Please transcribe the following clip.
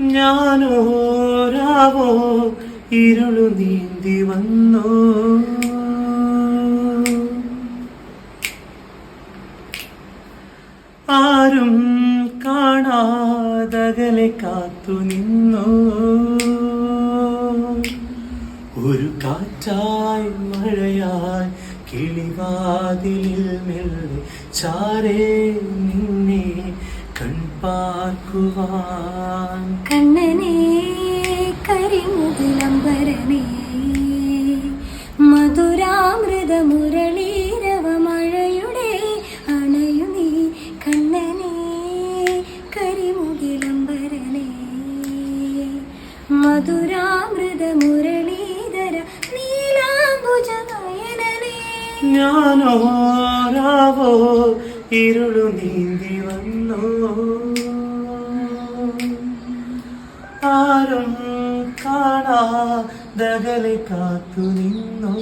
ഞാനോരാവോ ഇരുളു നീന്തി വന്നു. ആരും കാണാതകലെ കാത്തു നിന്നു. ഒരു കാറ്റായി മഴയായി കിളിവാതിലിൽ മെല്ലെ ചാരേ നിന്നെ കൺപാർക്കുവാൻ. കണ്ണനെ കരിമുകിലമ്പരനെ മധുരാമൃത മുരളീരവ മഴയുടെ അണയു നീ കണ്ണനെ കരിമുകിലംബരനെ മധുരാമൃത മുരളീധര നീലാംബുജ ഞാനോ ഞാനോരാവോ ഇരുളു നീന്തി വന്നു. ആരും കാണാ ദകലെ കാത്തു നിന്നു